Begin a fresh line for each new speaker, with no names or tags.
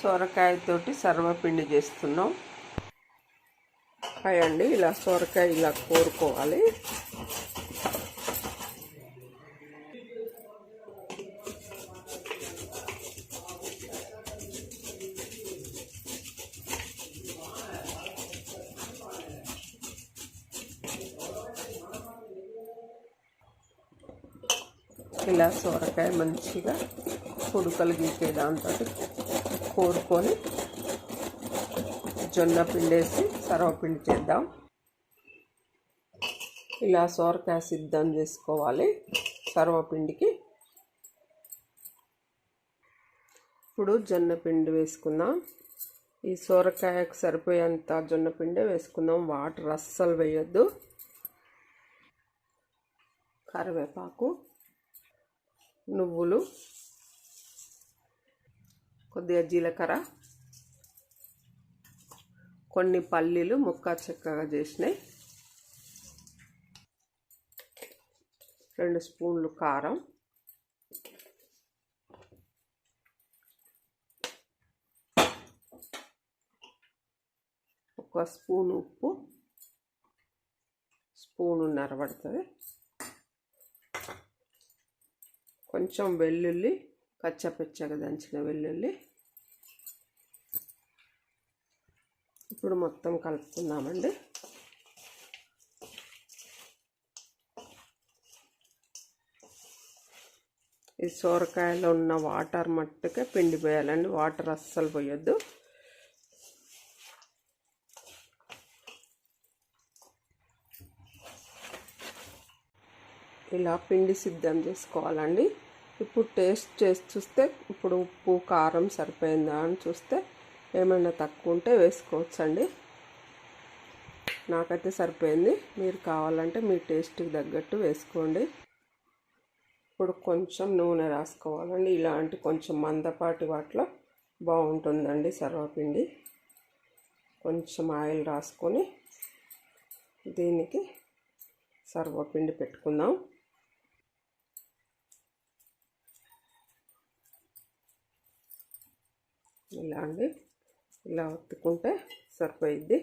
సొరకాయతోటి సర్వపిండి చేస్తున్నాం. హాయ్ అండి ఇలా సొరకాయ ఇలా కోరుకోవాలి. ఇలా సొరకాయ మంచిగా ఉడకలు గీకే దాంతో కోరుకొని జొన్న పిండేసి సర్వపిండి చేద్దాం. ఇలా సొరకాయ సిద్ధం చేసుకోవాలి సర్వపిండికి ఇప్పుడు జొన్న పిండి వేసుకుందాం. ఈ సొరకాయకు సరిపోయేంత జొన్న పిండి వేసుకుందాం. వాటర్ అస్సలు వేయొద్దు. కరివేపాకు నువ్వులు కొద్దిగా జీలకర్ర కొన్ని పల్లీలు ముక్క చెక్కగా చేసినాయి. రెండు స్పూన్లు కారం. ఒక స్పూన్ ఉప్పు స్పూనున్నర పడుతుంది కొంచెం వెల్లుల్లి కచ్చపచ్చగా దంచిన వెల్లుల్లి. ఇప్పుడు మొత్తం కలుపుకుందామండి. ఈ సోరకాయలో ఉన్న వాటర్ మట్టుకే పిండి పోయాలండి వాటర్ అస్సలు పోయొద్దు. ఇలా పిండి సిద్ధం చేసుకోవాలండి. ఇప్పుడు టేస్ట్ చేసి చూస్తే ఇప్పుడు ఉప్పు కారం సరిపోయిందా అని చూస్తే ఏమైనా తక్కువ ఉంటే వేసుకోవచ్చండి. నాకైతే సరిపోయింది. మీరు కావాలంటే మీ టేస్ట్కి తగ్గట్టు వేసుకోండి. ఇప్పుడు కొంచెం నూనె రాసుకోవాలండి. ఇలాంటి కొంచెం మందపాటి వాటిలో బాగుంటుందండి సర్వపిండి. కొంచెం ఆయిల్ రాసుకొని దీనికి సర్వపిండి పెట్టుకుందాం. ఇలా అండి ఇలా ఒత్తుకుంటే సరిపోయిద్ది.